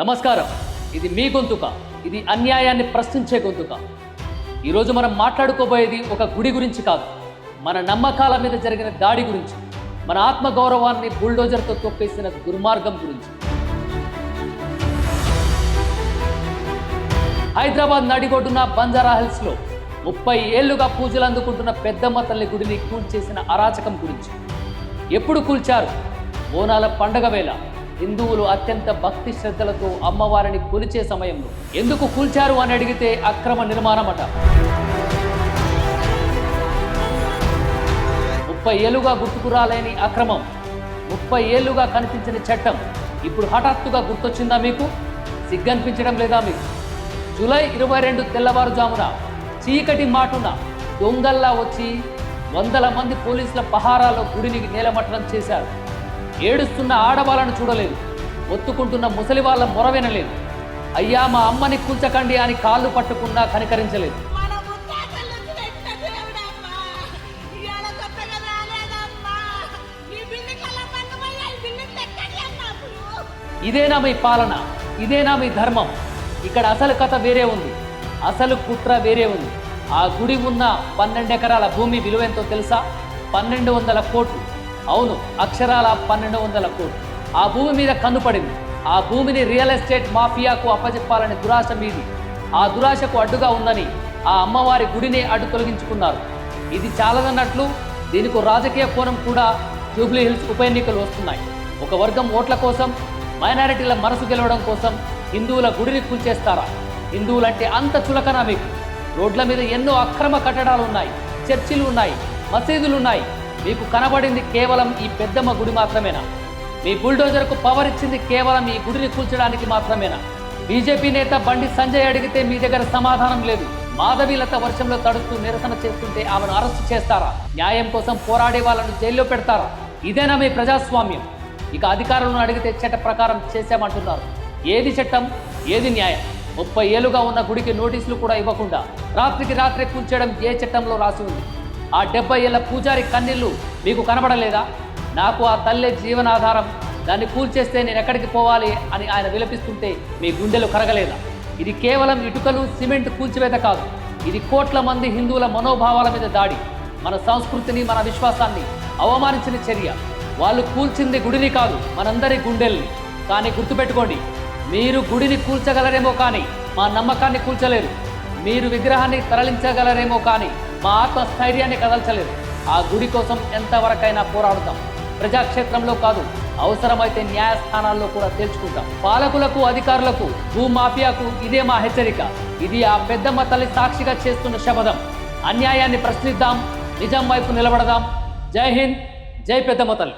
నమస్కారం. ఇది మీ గొంతుక. ఇది అన్యాయాన్ని ప్రశ్నించే గొంతుక. ఈరోజు మనం మాట్లాడుకోబోయేది ఒక గుడి గురించి కాదు. మన నమ్మకాల మీద జరిగిన దాడి గురించి. మన ఆత్మగౌరవాన్ని బుల్డోజర్తో తొక్కేసిన దుర్మార్గం గురించి. హైదరాబాద్ నడిగొడ్డున బంజారా హిల్స్లో ముప్పై ఏళ్ళుగా పూజలు అందుకుంటున్న పెద్దమ్మ తల్లి గుడిని కూల్చేసిన అరాచకం గురించి. ఎప్పుడు కూల్చారు? బోనాల పండగ వేళ. హిందువులు అత్యంత భక్తి శ్రద్ధలతో అమ్మవారిని కొలిచే సమయంలో ఎందుకు కూల్చారు అని అడిగితే అక్రమ నిర్మాణమట ముప్పై ఏళ్ళుగా గుర్తుకు రాలేని అక్రమం ముప్పై ఏళ్ళుగా కనిపించని చట్టం ఇప్పుడు హఠాత్తుగా గుర్తొచ్చిందా మీకు? సిగ్గనిపించడం లేదా మీకు? జూలై ఇరవై రెండు తెల్లవారుజామున చీకటి మాటున దొంగల్లా వచ్చి వందల మంది పోలీసుల పహారాలో గుడిని నేలమట్టడం చేశారు. ఏడుస్తున్న ఆడవాళ్ళను చూడలేదు. ఒత్తుకుంటున్న ముసలి వాళ్ళ మొర వినలేదు. అయ్యా మా అమ్మని కూల్చకండి అని కాళ్ళు పట్టుకున్నా కనికరించలేదు. ఇదేనా మీ పాలన? ఇదేనా మీ ధర్మం? ఇక్కడ అసలు కథ వేరే ఉంది. అసలు కుట్ర వేరే ఉంది. ఆ గుడి ఉన్న పన్నెండు ఎకరాల భూమి విలువెంతో తెలుసా? పన్నెండు వందల కోట్లు. అవును అక్షరాల పన్నెండు వందల కోట్లు. ఆ భూమి మీద కన్నుపడింది ఆ భూమిని రియల్ ఎస్టేట్ మాఫియాకు అప్పచెప్పాలని దురాశ మీది. ఆ దురాశకు అడ్డుగా ఉందని ఆ అమ్మవారి గుడిని అడ్డు తొలగించుకున్నారు. ఇది చాలదన్నట్లు దీనికి రాజకీయ కోణం కూడా జూబ్లీ హిల్స్ ఉప ఎన్నికలు వస్తున్నాయి. ఒక వర్గం ఓట్ల కోసం మైనారిటీల మనసు గెలవడం కోసం హిందువుల గుడిని కూల్చేస్తారా? హిందువులంటే అంత చులకన మీకు? రోడ్ల మీద ఎన్నో అక్రమ కట్టడాలు ఉన్నాయి చర్చిలు ఉన్నాయి మసీదులు ఉన్నాయి మీకు కనబడింది కేవలం ఈ పెద్దమ్మ గుడి మాత్రమేనా? మీ బుల్డోజర్కు పవర్ ఇచ్చింది కేవలం ఈ గుడిని కూల్చడానికి మాత్రమేనా? బీజేపీ నేత బండి సంజయ్ అడిగితే మీ దగ్గర సమాధానం లేదు. మాధవీలత వర్షంలో తడుస్తూ నిరసన చేస్తుంటే ఆమెను అరెస్టు చేస్తారా? న్యాయం కోసం పోరాడే వాళ్ళను జైల్లో పెడతారా? ఇదేనా మీ ప్రజాస్వామ్యం? ఇక అధికారులను అడిగితే చట్ట ప్రకారం చేశామంటున్నారు. ఏది చట్టం? ఏది న్యాయం? ముప్పై ఏళ్ళుగా ఉన్న గుడికి నోటీసులు కూడా ఇవ్వకుండా రాత్రికి రాత్రి కూల్చేయడం ఏ చట్టంలో రాసి ఉంది? ఆ డెబ్బై ఏళ్ళ పూజారి కన్నీళ్ళు మీకు కనబడలేదా? నాకు ఆ తల్లే జీవనాధారం. దాన్ని కూల్చేస్తే నేను ఎక్కడికి పోవాలి అని ఆయన విలపిస్తుంటే మీ గుండెలు కరగలేదా? ఇది కేవలం ఇటుకలు సిమెంట్ కూల్చివేత కాదు. ఇది కోట్ల మంది హిందువుల మనోభావాల మీద దాడి. మన సంస్కృతిని మన విశ్వాసాన్ని అవమానించిన చర్య. వాళ్ళు కూల్చింది గుడిని కాదు మనందరి గుండెల్ని. కానీ గుర్తుపెట్టుకోండి మీరు గుడిని కూల్చగలరేమో కానీ మా నమ్మకాన్ని కూల్చలేరు. మీరు విగ్రహాన్ని తరలించగలరేమో కానీ మా ఆత్మస్థైర్యాన్ని కదల్చలేదు. ఆ గుడి కోసం ఎంతవరకైనా పోరాడుతాం. ప్రజాక్షేత్రంలో కాదు అవసరమైతే న్యాయస్థానాల్లో కూడా తేల్చుకుంటాం. పాలకులకు అధికారులకు భూమాఫియాకు ఇదే మా హెచ్చరిక. ఇది ఆ పెద్దమ్మ తల్లి సాక్షిగా చేస్తున్న శపథం. అన్యాయాన్ని ప్రశ్నిద్దాం నిజం వైపు నిలబడదాం. జై హింద్ జై పెద్దమ్మ తల్లి.